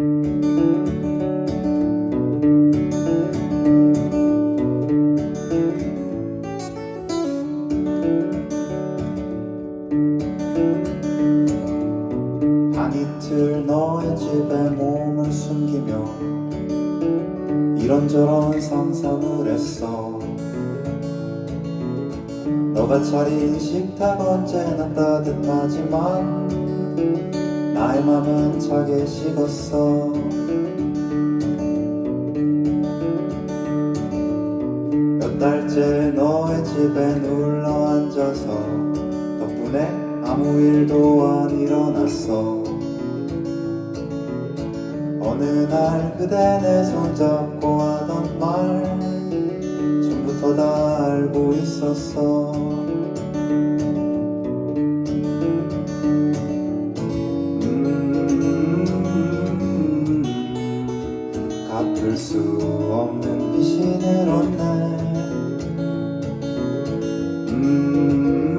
한 이틀 너의 집에 몸을 숨기며 이런저런 상상을 했어. 너가 차린 식탁 언제나 따뜻하지만 나의 맘은 차게 식었어. 몇 달째 너의 집에 눌러 앉아서 덕분에 아무 일도 안 일어났어. 어느 날 그대 내 손잡고 하던 말 전부터 다 알고 있었어 수 없는 빚이 늘었네 음,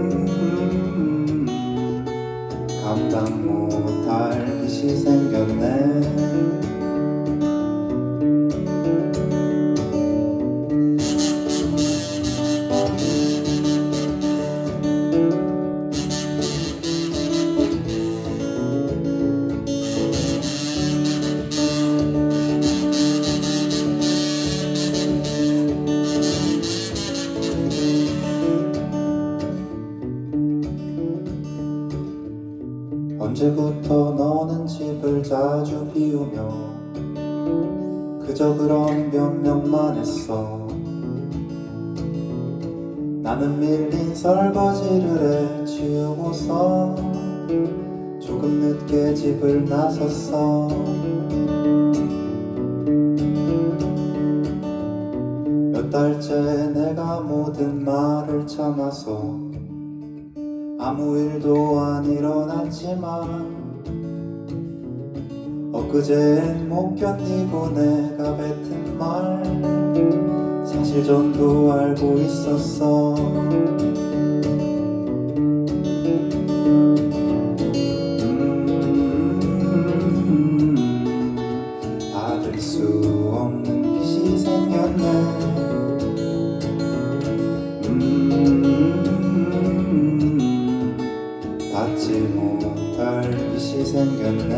언제부터 너는 집을 자주 비우며 그저 그런 변명만 했어? 나는 밀린 설거지를 해 치우고서 조금 늦게 집을 나섰어. 몇 달째 내가 모든 말을 참아서 아무 일도 안 일어났지만 엊그제엔 못 견디고 내가 뱉은 말 사실 전부 알고 있었어 받지 못할 빚이 생겼네.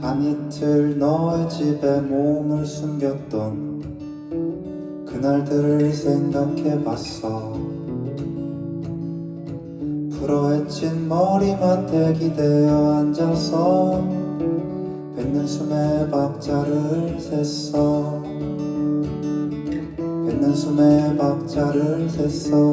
한 이틀 너의 집에 몸을 숨겼던 그날들을 생각해봤어. 풀어헤친 머리맡에 기대어 앉아서 뱉는 숨에 박자를 셌어. 뱉는 숨에 박자를 셌어